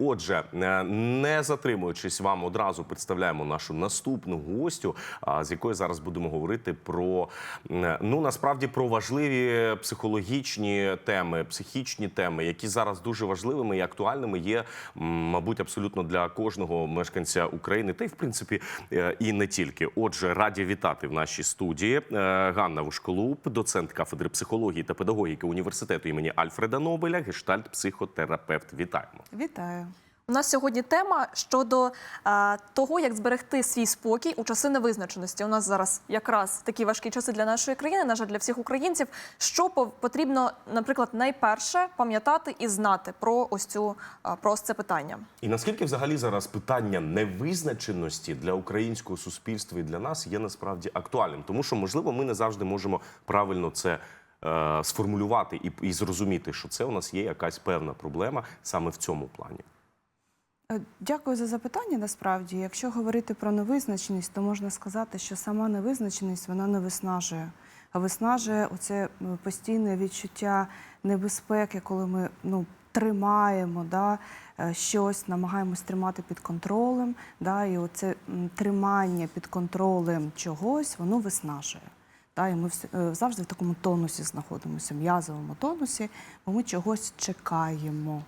Отже, е, не затримуючись, вам одразу представляємо нашу наступну гостю, з якою зараз будемо говорити про ну насправді про важливі психологічні теми, психічні теми, які зараз дуже важливими і актуальними є, мабуть, абсолютно для кожного мешканця України, та й в принципі е, і не тільки. Отже, раді вітати в нашій студії е, Ганна Вушколуб, доцент кафедри психології та педагогіки університету імені Альфреда Нобеля, гештальт-психотерапевт. Вітаємо. Вітаю. У нас сьогодні тема щодо е, того, як зберегти свій спокій у часи невизначеності. У нас зараз якраз такі важкі часи для нашої країни, на жаль, для всіх українців. Що по- потрібно, наприклад, найперше пам'ятати і знати про ось цю е, про ось це питання. І наскільки взагалі зараз питання невизначеності для українського суспільства і для нас є насправді актуальним, тому що можливо ми не завжди можемо правильно це. е, Сформулювати і, і зрозуміти, що це у нас є якась певна проблема саме в цьому плані. Е, Дякую за запитання. Насправді, якщо говорити про невизначеність, то можна сказати, що сама невизначеність вона не виснажує, а виснажує оце е, постійне відчуття небезпеки, коли ми ну, тримаємо да, е, щось, намагаємось тримати під контролем. Да, і оце тримання під контролем чогось, воно виснажує. Та, і ми завжди в такому тонусі знаходимося, м'язовому тонусі, бо ми чогось чекаємо.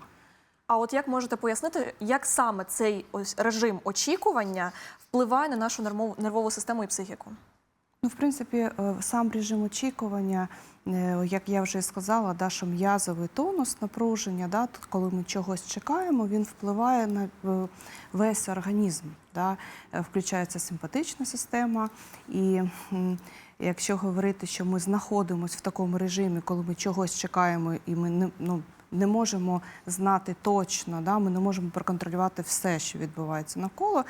А от як можете пояснити, як саме цей ось режим очікування впливає на нашу нервову, систему і психіку? Ну, в принципі, е, сам режим очікування, е, як я вже сказала, да, що м'язовий тонус, напруження, да, коли ми чогось чекаємо, він впливає на е, весь організм. Да. Включається симпатична система. І якщо говорити, що ми знаходимося в такому режимі, коли ми чогось чекаємо, і ми не, ну, не можемо знати точно, да, ми не можемо проконтролювати все, що відбувається навколо,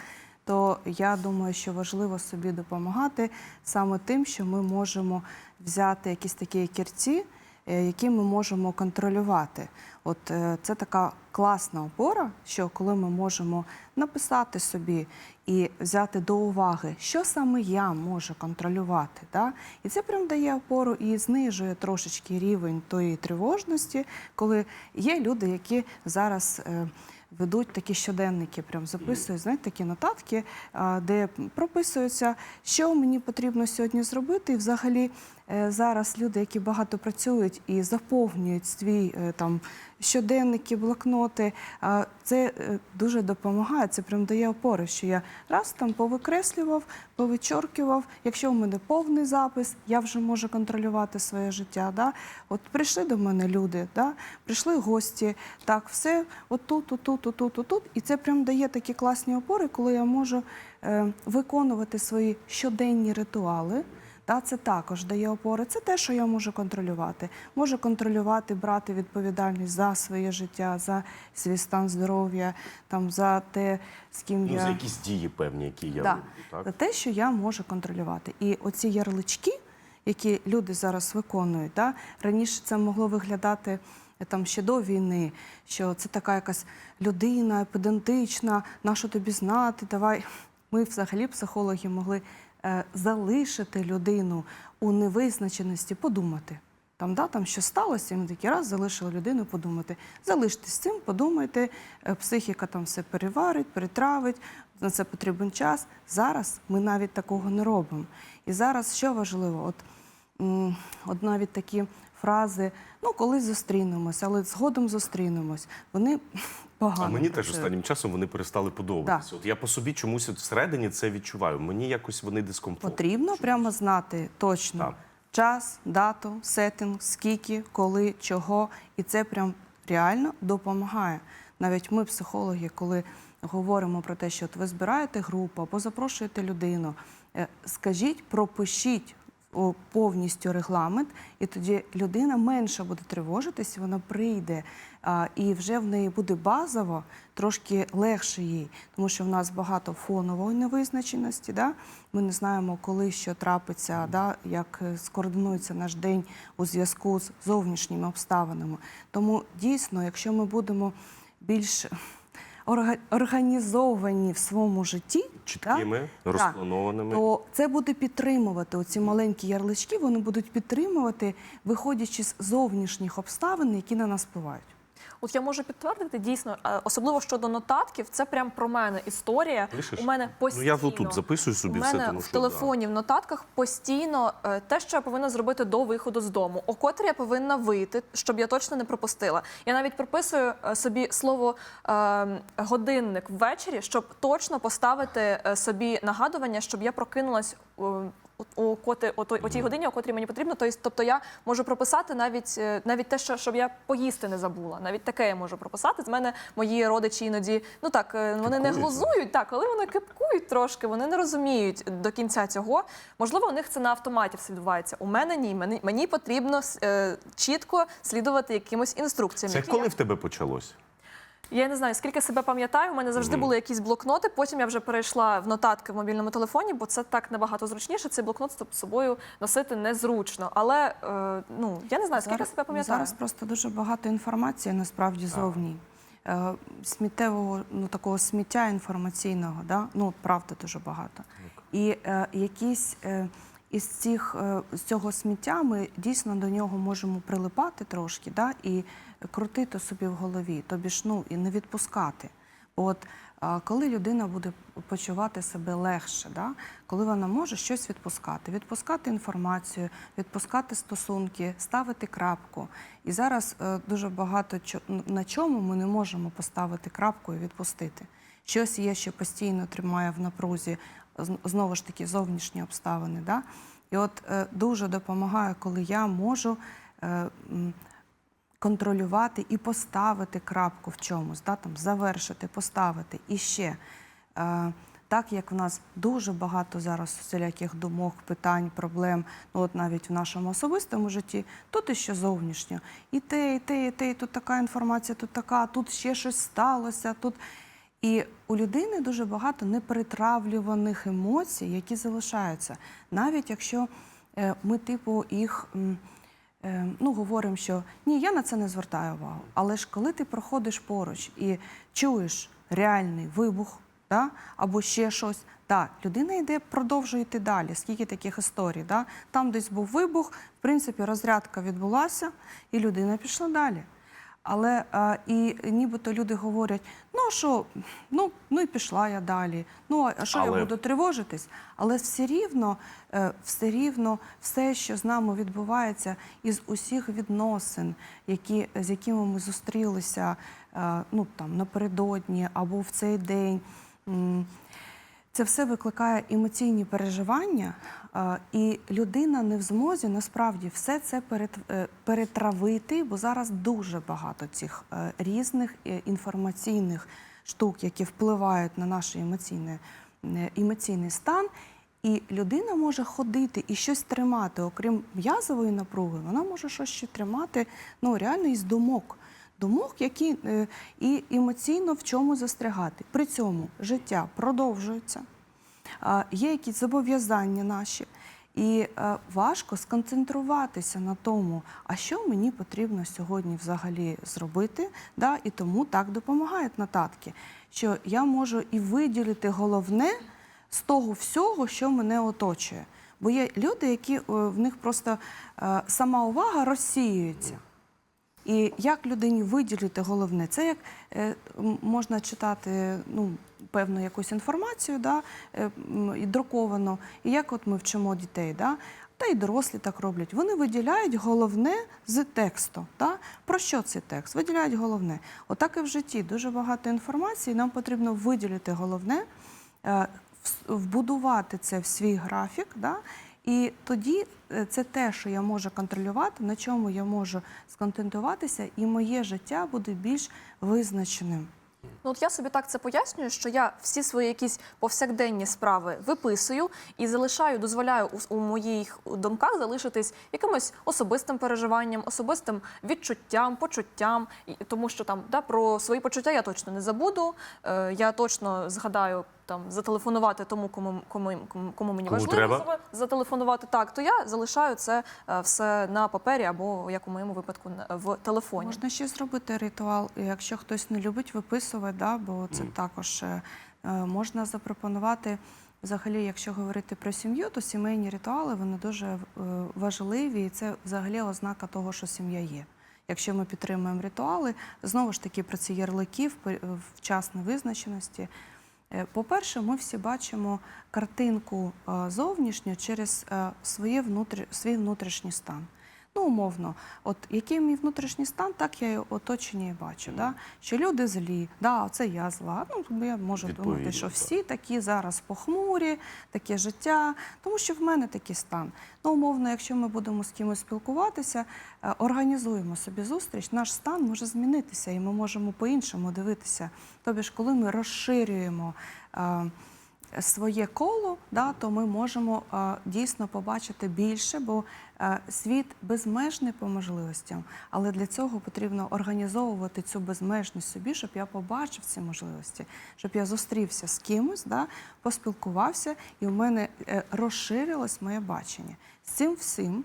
то я думаю, що важливо собі допомагати саме тим, що ми можемо взяти якісь такі якірці, е, які ми можемо контролювати. От е, це така класна опора, що коли ми можемо написати собі і взяти до уваги, що саме я можу контролювати. Да? І це прям дає опору і знижує трошечки рівень тої тривожності, коли є люди, які зараз. е, ведуть такі щоденники, прям записують, знаєте, такі нотатки, де прописується, що мені потрібно сьогодні зробити. І взагалі е, зараз люди, які багато працюють і заповнюють свій е, там щоденники, блокноти, це е, дуже допомагає. Це прям дає опори, що я раз там повикреслював, повичоркував. Якщо у мене повний запис, я вже можу контролювати своє життя. Да? От прийшли до мене люди, да? прийшли гості, так, все отут, отут, отут, отут. І це прям дає такі класні опори, коли я можу е, виконувати свої щоденні ритуали. Та це також дає опори. Це те, що я можу контролювати. Можу контролювати, брати відповідальність за своє життя, за свій стан здоров'я, там за те, з ким Ну, я за якісь дії певні, які я Да. так? за те, що я можу контролювати. І оці ярлички, які люди зараз виконують, да, раніше це могло виглядати е, там ще до війни, що це така якась людина педантична, на що тобі знати, давай. Ми взагалі, психологи, могли е, залишити людину у невизначеності, подумати. Там, да, там що сталося, ми такий раз залишили людину подумати. Залиштесь цим, подумайте, е, психіка там все переварить, перетравить, на це потрібен час. Зараз ми навіть такого не робимо. І зараз що важливо? От, от навіть такі фрази, ну колись зустрінемось, але згодом зустрінемось. Вони погано. А мені теж останнім часом вони перестали подобатися. От я по собі чомусь от всередині це відчуваю. Мені якось вони дискомфортні. Потрібно прямо знати точно час, дату, сеттинг, скільки, коли, чого. І це прям реально допомагає. Навіть ми, психологи, коли говоримо про те, що от ви збираєте групу або запрошуєте людину, е, скажіть, пропишіть повністю регламент, і тоді людина менше буде тривожитись, вона прийде, і вже в неї буде базово трошки легше їй, тому що в нас багато фонової невизначеності. Да? Ми не знаємо, коли що трапиться, да? як е, скоординується наш день у зв'язку з зовнішніми обставинами. Тому дійсно, якщо ми будемо більш організовані в своєму житті, Чіткими, так, розпланованими. то це буде підтримувати оці маленькі ярлички, вони будуть підтримувати, виходячи з зовнішніх обставин, які на нас впливають. От я можу підтвердити дійсно, е, особливо щодо нотатків, це прям про мене історія. Пишеш? У мене Ну я тут записую собі У все, мене тому в телефоні в нотатках постійно е, те, що я повинна зробити до виходу з дому, о котрій я повинна вийти, щоб я точно не пропустила. Я навіть прописую е, собі слово е, годинник ввечері, щоб точно поставити собі нагадування, щоб я прокинулась. У коти о, той, о тій годині, о котрій мені потрібно. Тобто, тобто я можу прописати навіть е, навіть те, що щоб я поїсти не забула. Навіть таке я можу прописати. З мене мої родичі іноді ну так е, вони не глузують, так, але вони кипкують трошки, вони не розуміють до кінця цього. Можливо, у них це на автоматі все відбувається. У мене ні. Мені, мені потрібно е, чітко слідувати якимось інструкціям. Це коли я- в тебе почалось? Я не знаю, скільки себе пам'ятаю. У мене завжди були якісь блокноти. Потім я вже перейшла в нотатки в мобільному телефоні, бо це так набагато зручніше. Цей блокнот з собою носити незручно. Але е, ну я не знаю, скільки себе пам'ятаю. зараз просто дуже багато інформації насправді зовні. Е, Сміттєвого, ну такого сміття інформаційного, да? ну правда дуже багато. І е, якісь е, із цих е, з цього сміття ми дійсно до нього можемо прилипати трошки, да? і крутити собі в голові, тобі ж ну і не відпускати. От коли людина буде почувати себе легше, да? коли вона може щось відпускати, відпускати інформацію, відпускати стосунки, ставити крапку. І зараз е, дуже багато на чому ми не можемо поставити крапку і відпустити. Щось є, що постійно тримає в напрузі, знову ж таки, зовнішні обставини. Да? І от е, дуже допомагає, коли я можу. Контролювати і поставити крапку в чомусь, да, там, завершити, поставити. І ще, е, так як в нас дуже багато зараз всіляких думок, питань, проблем, ну от навіть в нашому особистому житті, тут і ще зовнішньо. І те, і те, і те, і тут така інформація, тут така, тут ще щось сталося. Тут... І у людини дуже багато неперетравлюваних емоцій, які залишаються. Навіть якщо е, ми, типу, їх. М, е, ну, говоримо, що ні, я на це не звертаю увагу. Але ж коли ти проходиш поруч і чуєш реальний вибух, да, або ще щось, да, людина йде, продовжує йти далі. Скільки таких історій? Да? Там десь був вибух, в принципі, розрядка відбулася, і людина пішла далі. Але а, і нібито люди говорять: ну що, ну, ну і пішла я далі. Ну а що Але- я буду тривожитись? Але все рівно, е, все рівно, все, що з нами відбувається, із усіх відносин, які, з якими ми зустрілися е, ну, там, напередодні або в цей день. Це все викликає емоційні переживання, і людина не в змозі насправді все це е, перетравити, бо зараз дуже багато цих е, різних е, інформаційних штук, які впливають на наш емоційний, емоційний стан. І людина може ходити і щось тримати, окрім м'язової напруги, вона може щось ще тримати ну, реально із думок думок, які е, і емоційно в чому застрягати. При цьому життя продовжується, є якісь зобов'язання наші, і е, важко сконцентруватися на тому, а що мені потрібно сьогодні взагалі зробити. Да? І тому так допомагають нотатки, що я можу і виділити головне з того всього, що мене оточує. Бо є люди, які е, в них просто сама увага розсіюється. І як людині виділити головне, це як е, можна читати ну, певну якусь інформацію, да, е, і друковано, і як от ми вчимо дітей, да, та й дорослі так роблять. Вони виділяють головне з тексту. Да? Про що цей текст? Виділяють головне. Отак і в житті дуже багато інформації. Нам потрібно виділити головне, е, вбудувати це в свій графік. Да? І тоді е, це те, що я можу контролювати, на чому я можу сконцентруватися, і моє життя буде більш визначеним. Ну, от я собі так це пояснюю, що я всі свої якісь повсякденні справи виписую і залишаю, дозволяю у, у моїх думках залишитись якимось особистим переживанням, особистим відчуттям, почуттям. Тому що там да, про свої почуття я точно не забуду. Е, я точно згадаю там зателефонувати тому, кому, кому, кому, мені Кому важливо треба. зателефонувати. Так, то я залишаю це е, все на папері або як у моєму випадку на- в телефоні. Можна ще зробити ритуал, якщо хтось не любить виписувати, да, бо це також е, е, можна запропонувати. Взагалі, якщо говорити про сім'ю, то сімейні ритуали вони дуже е, важливі, і це взагалі ознака того, що сім'я є. якщо ми підтримуємо ритуали, знову ж таки про ці ярлики в час невизначеності. Е, По-перше, ми всі бачимо картинку е, зовнішню через е, своє внутрі, свій внутрішній стан. Ну, умовно, от який мій внутрішній стан, так я і оточення і бачу. Да? Що люди злі, да, це я зла. Ну, я можу Відповідно, думати, що так. всі такі зараз похмурі, таке життя, тому що в мене такий стан. Ну, умовно, якщо ми будемо з кимось спілкуватися, е, організуємо собі зустріч, наш стан може змінитися, і ми можемо по-іншому дивитися. Тобі ж, коли ми розширюємо. Своє коло, да, то ми можемо е, дійсно побачити більше, бо е, світ безмежний по можливостям. Але для цього потрібно організовувати цю безмежність собі, щоб я побачив ці можливості, щоб я зустрівся з кимось, да, поспілкувався, і в мене е, розширилось моє бачення. З цим всім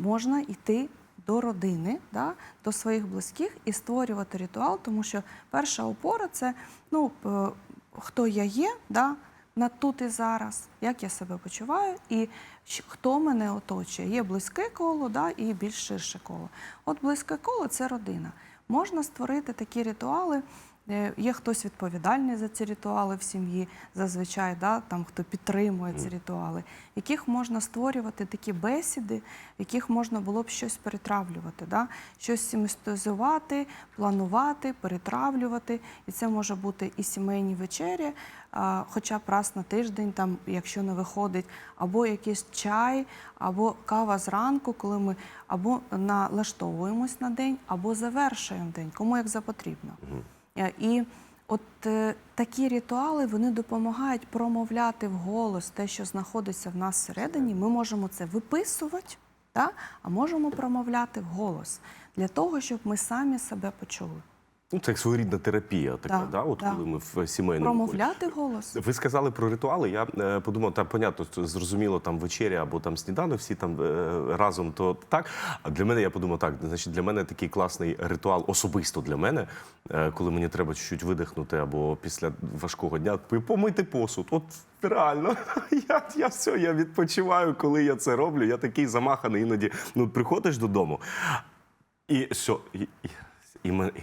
можна йти до родини, да, до своїх близьких і створювати ритуал, тому що перша опора це ну, хто я є, да, на тут і зараз, як я себе почуваю, і хто мене оточує. Є близьке коло да, і більш ширше коло. От близьке коло це родина. Можна створити такі ритуали. Е, Є хтось відповідальний за ці ритуали в сім'ї, зазвичай, да, там хто підтримує ці ритуали, яких можна створювати такі бесіди, в яких можна було б щось перетравлювати, да, щось сімістозувати, планувати, перетравлювати. І це може бути і сімейні вечері, хоча б раз на тиждень, там, якщо не виходить, або якийсь чай, або кава зранку, коли ми або налаштовуємось на день, або завершуємо день, кому як за потрібно. Е, І от е, такі ритуали вони допомагають промовляти вголос те, що знаходиться в нас всередині. Ми можемо це виписувати, та? а можемо промовляти вголос для того, щоб ми самі себе почули. Ну, це як своєрідна терапія, така, Да, да, от да. коли ми в сімейному колі. Промовляти вголос. Ви сказали про ритуали. Я е, подумав, та понятно, зрозуміло, там вечеря або там сніданок, всі там е, разом, то так. А для мене я подумав, так, значить, для мене такий класний ритуал, особисто для мене, е, коли мені треба чуть-чуть видихнути або після важкого дня помити посуд. От реально, я, я все, я відпочиваю, коли я це роблю. Я такий замаханий іноді. Ну, приходиш додому, і все, і, і, і, і,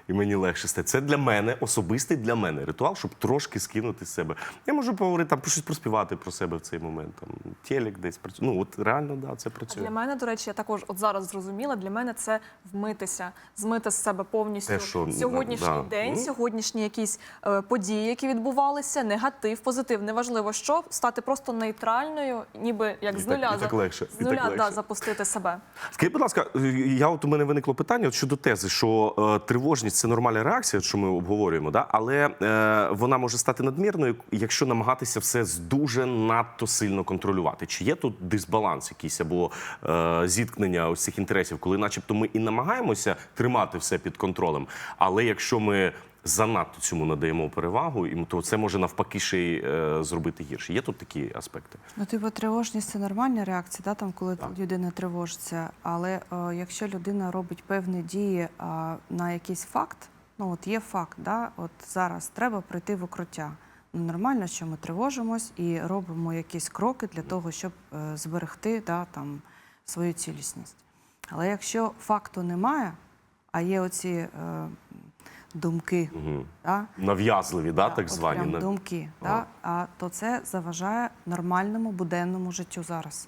і мені легше стає. Це для мене, особистий для мене ритуал, щоб трошки скинути з себе. Я можу поговорити там про щось проспівати про себе в цей момент. Там телек десь працює. Ну от реально, да, це А працює. для мене, до речі, я також от зараз зрозуміла. Для мене це вмитися, змити з себе повністю Те, що, сьогоднішній да. день, сьогоднішні якісь е, події, які відбувалися, негатив, позитив, неважливо що, стати просто нейтральною, ніби як з нуля так за- легше, з нуля так да, запустити себе. Скажіть, будь ласка, я от у мене виникло питання от щодо тези, що е, тривожність це нормальна реакція, що ми обговорюємо, да? але е, вона може стати надмірною, якщо намагатися все дуже надто сильно контролювати. Чи є тут дисбаланс якийсь або е, зіткнення ось цих інтересів, коли, начебто, ми і намагаємося тримати все під контролем, але якщо ми занадто цьому надаємо перевагу, і то це може навпаки ще й е, зробити гірше. Є тут такі аспекти? Ну, типу, тривожність це нормальна реакція, да, там, коли людина тривожиться. Але е, якщо людина робить певні дії е, на якийсь факт, ну от є факт, да, от зараз треба прийти в укриття. Ну, нормально, що ми тривожимось і робимо якісь кроки для того, щоб е, зберегти да, там, свою цілісність. Але якщо факту немає, а є оці е, думки, Угу. да, Нав'язливі, да, так от звані. прям думки, Ага. да? а, то це заважає нормальному буденному життю зараз.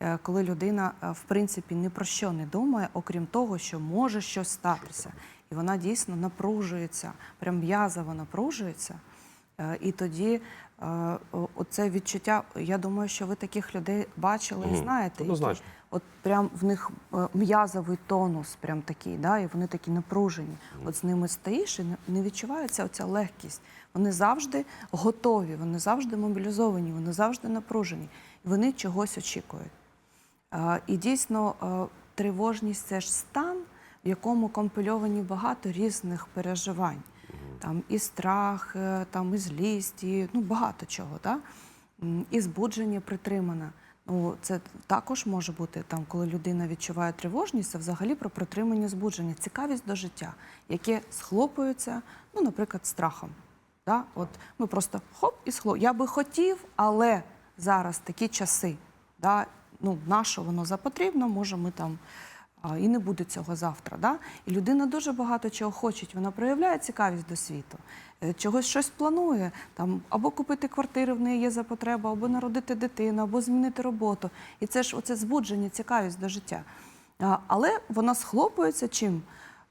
Е, Коли людина, е, в принципі, ні про що не думає, окрім того, що може щось статися. І вона дійсно напружується, прям м'язово напружується. Е, І тоді оце відчуття, я думаю, що ви таких людей бачили і знаєте. Однозначно. От прям в них е, м'язовий тонус, прям такий, да, і вони такі напружені. От з ними стоїш і не- відчувається оця легкість. Вони завжди готові, вони завжди мобілізовані, вони завжди напружені. І вони чогось очікують. І дійсно е, тривожність це ж стан, в якому компильовані багато різних переживань. Там і страх, е, там і злість, і ну, багато чого. Да? І збудження притримане. Це також може бути там, коли людина відчуває тривожність, це взагалі про притримання збудження, цікавість до життя, яке схлопується, ну, наприклад, страхом. Да? От ми просто хоп і схло. Я би хотів, але зараз такі часи. Да? Ну, на що воно запотрібно, може, ми там і не буде цього завтра. Да? І людина дуже багато чого хоче, вона проявляє цікавість до світу, е, чогось щось планує, там, або купити квартиру, в неї є за потреба, або народити дитину, або змінити роботу. І це ж оце збудження, цікавість до життя. Але вона схлопується чим?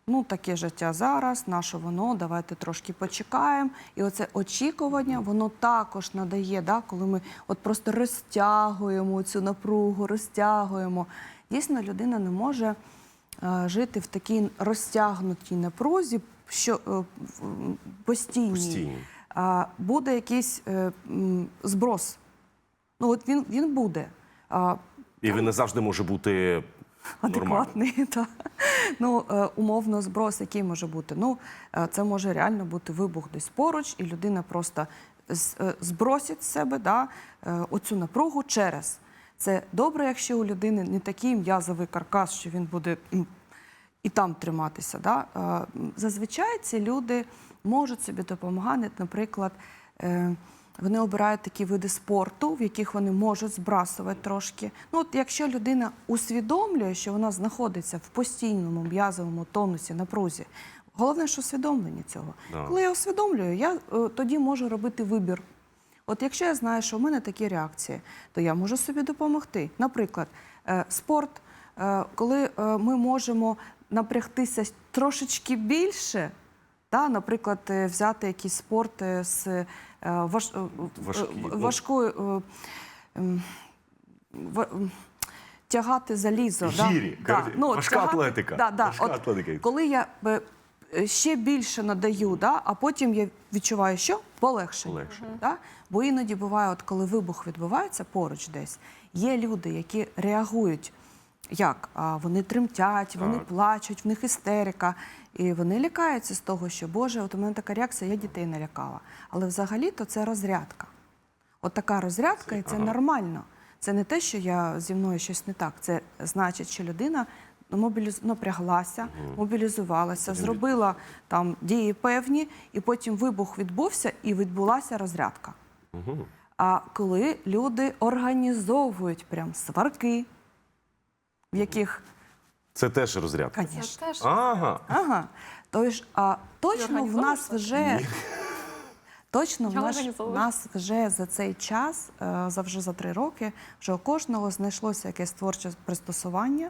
Ну, таке життя зараз, наше воно, давайте трошки почекаємо. І оце очікування, воно також надає, да, коли ми от просто розтягуємо цю напругу, розтягуємо. Дійсно, людина не може е, жити в такій розтягнутій напрузі, що е, постійній. А, буде якийсь е, зброс. Ну, от він, він буде. І він не завжди може бути адекватний. Та. Ну, умовно, зброс, який може бути. Ну, це може реально бути вибух десь поруч, і людина просто збросить з себе да, оцю напругу через. Це добре, якщо у людини не такий м'язовий каркас, що він буде і там триматися. Да? Зазвичай ці люди можуть собі допомагати, наприклад. е, Вони обирають такі види спорту, в яких вони можуть збрасувати трошки. Ну, от якщо людина усвідомлює, що вона знаходиться в постійному м'язовому тонусі, напрузі, головне ж усвідомлення цього. Да. Коли я усвідомлюю, я е, тоді можу робити вибір. От якщо я знаю, що в мене такі реакції, то я можу собі допомогти. Наприклад, е, спорт, е, коли е, ми можемо напрягтися трошечки більше, та, наприклад, взяти якийсь спорт з важ, ну. важкою. ва- Тягати залізо. Гірі, коротше, важка атлетика, Да, да. важка От атлетика. Коли я ще більше надаю, да, а потім я відчуваю, що полегшення. Полегшення. Да? Бо іноді буває, от коли вибух відбувається поруч десь, є люди, які реагують. Як? А, вони тремтять, вони Так. плачуть, в них істерика. І вони лякаються з того, що Боже, от у мене така реакція, я дітей не лякала. Але взагалі-то це розрядка. От така розрядка, і це ага. нормально. Це не те, що я зі мною щось не так. Це значить, що людина мобіліз... напряглася, мобілізувалася, зробила там дії певні, і потім вибух відбувся і відбулася розрядка. Мгм. А коли люди організовують прям сварки, в яких, Це теж розрядка. Це теж Ага. Ага. Тож, а точно в нас вже точно в нас, нас вже за цей час, е, за вже за три роки, вже у кожного знайшлося якесь творче пристосування,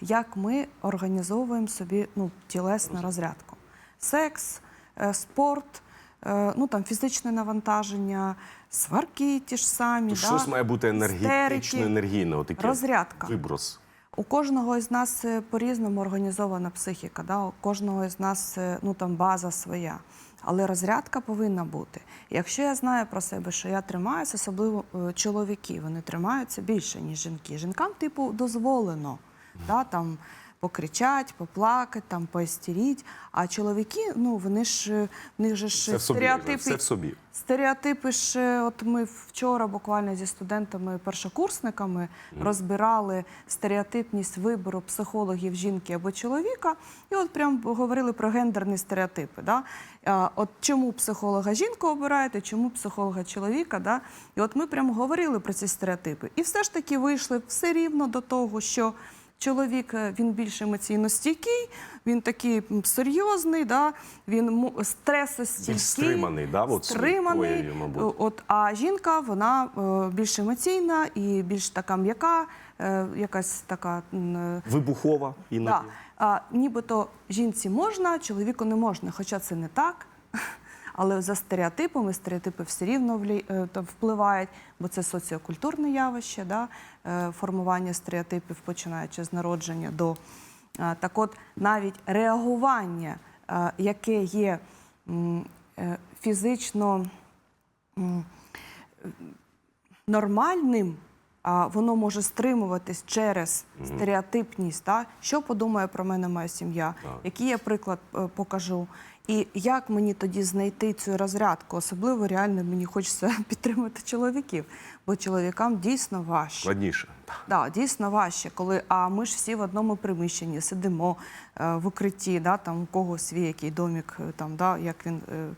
як ми організовуємо собі ну, тілесну розрядку. Секс, е, спорт, е, ну там фізичне навантаження, сварки ті ж самі. То да, щось має бути енергетично, істерики. енергійне, отаке. Розрядка. Виброс. У кожного із нас по-різному організована психіка, да? у кожного із нас ну, там база своя. Але розрядка повинна бути. Якщо я знаю про себе, що я тримаюся, особливо е, чоловіки, вони тримаються більше, ніж жінки. Жінкам, типу, дозволено да? там, покричать, поплакати, там, поістеріть. А чоловіки, ну, вони ж, в них же ж стереотипи. Все в собі. Стереотипи ж, е, от ми вчора буквально зі студентами першокурсниками розбирали стереотипність вибору психологів жінки або чоловіка, і от прям говорили про гендерні стереотипи. Да? От чому психолога жінку обираєте, чому психолога чоловіка? Да? І от ми прямо говорили про ці стереотипи. І все ж таки вийшли все рівно до того, що. Чоловік е, він більш емоційно стійкий, він такий серйозний, да? він стресостійкий, стриманий, да, от стриманий. мабуть. От, а жінка вона е, більш емоційна і більш така м'яка, е, якась така. Вибухова іноді. Да. А, нібито жінці можна, чоловіку не можна, хоча це не так. Але за стереотипами стереотипи все рівно е, впливають, бо це соціокультурне явище, да? е, формування стереотипів, починаючи з народження до. Так от навіть реагування, е, яке є е, фізично нормальним, воно може стримуватись через стереотипність. Та? Що подумає про мене моя сім'я? Який я приклад е, покажу? І як мені тоді знайти цю розрядку? Особливо реально мені хочеться підтримати чоловіків, бо чоловікам дійсно важче. Складніше. Да, дійсно важче, коли а ми ж всі в одному приміщенні сидимо е, в укритті, да, там у кого свій який домік, е, там, да, як він е,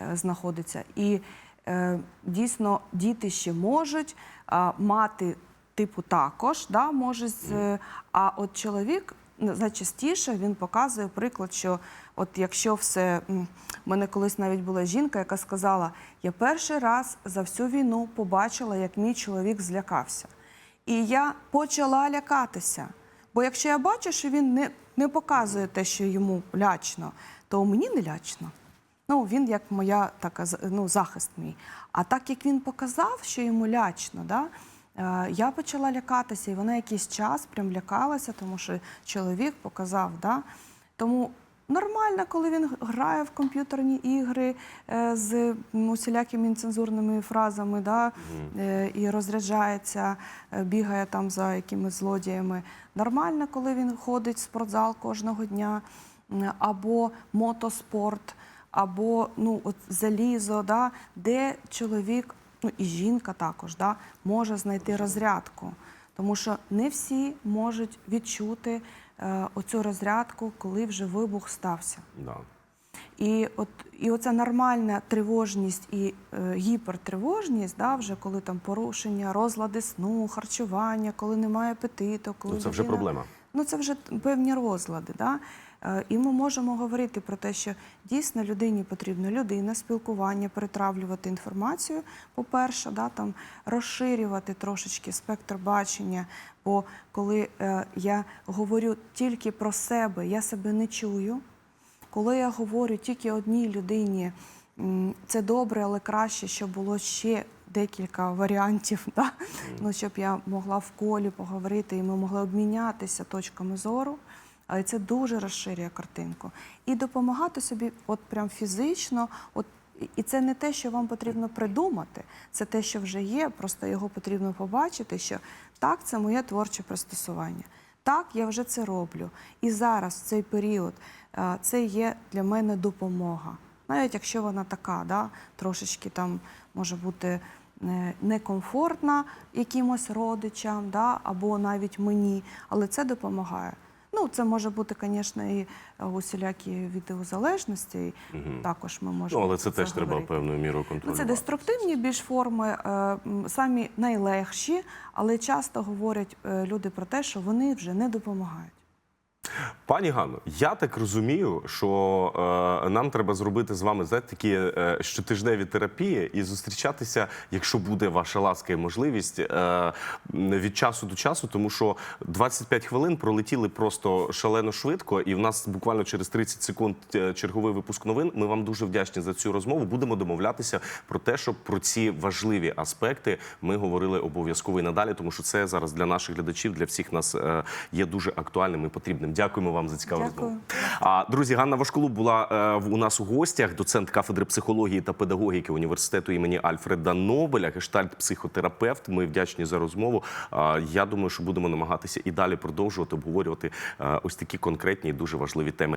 е, знаходиться. І е, дійсно діти ще можуть, а мати типу також, да, може, з, е, а от чоловік найчастіше він показує приклад, що от якщо все в мене колись навіть була жінка, яка сказала: я перший раз за всю війну побачила, як мій чоловік злякався. І я почала лякатися. Бо якщо я бачу, що він не, не показує те, що йому лячно, то мені не лячно. Ну, він як моя така ну, захист мій. А так як він показав, що йому лячно, да, е, я почала лякатися, і вона якийсь час прям лякалася, тому що чоловік показав. Да. Тому нормально, коли він грає в комп'ютерні ігри е, з усілякими нецензурними фразами, да, е, і розряджається, е, бігає там за якимись злодіями. Нормально, коли він ходить в спортзал кожного дня, або мотоспорт або ну, от залізо, да, де чоловік, ну і жінка також, да, може знайти розрядку. Тому що не всі можуть відчути оцю розрядку, коли вже вибух стався. Да. І от і оця нормальна тривожність і е, гіпертривожність, да, вже коли там порушення, розлади сну, харчування, коли немає апетиту, коли Ну, це вже проблема. Ну, це вже певні розлади. Да? Е, І ми можемо говорити про те, що дійсно людині потрібна людина, спілкування, перетравлювати інформацію, по-перше, да, там, розширювати трошечки спектр бачення. Бо коли е, я говорю тільки про себе, я себе не чую. Коли я говорю тільки одній людині, це добре, але краще, щоб було ще декілька варіантів, да? ну, щоб я могла в колі поговорити і ми могли обмінятися точками зору. Але це дуже розширює картинку. І допомагати собі, от прям фізично, от і- це не те, що вам потрібно придумати, це те, що вже є, просто його потрібно побачити, що так, це моє творче пристосування. Так, я вже це роблю. І зараз, в цей період, е, це є для мене допомога. Навіть якщо вона така, да, трошечки там може бути е, некомфортна якимось родичам, да, або навіть мені, але це допомагає. Ну, це може бути, звісно, і е, усілякі відеозалежності. Також ми можемо. Ну, але це це теж треба певною мірою Ну, це деструктивні більш форми, е, самі найлегші, але часто говорять е, люди про те, що вони вже не допомагають. Пані Ганно, я так розумію, що е, нам треба зробити з вами знаєте, такі е, щотижневі терапії і зустрічатися, якщо буде ваша ласка і можливість, е, від часу до часу, тому що 25 хвилин пролетіли просто шалено швидко, і в нас буквально через 30 секунд е, черговий випуск новин. Ми вам дуже вдячні за цю розмову. Будемо домовлятися про те, щоб про ці важливі аспекти ми говорили обов'язково і надалі, тому що це зараз для наших глядачів, для всіх нас е, є дуже актуальним і потрібним. Дякуємо вам за цікаву розмову. А друзі, Ганна Вашколуб була е, у нас у гостях, доцент кафедри психології та педагогіки університету імені Альфреда Нобеля, гештальт-психотерапевт. Ми вдячні за розмову. Е, Я думаю, що будемо намагатися і далі продовжувати обговорювати е, ось такі конкретні і дуже важливі теми.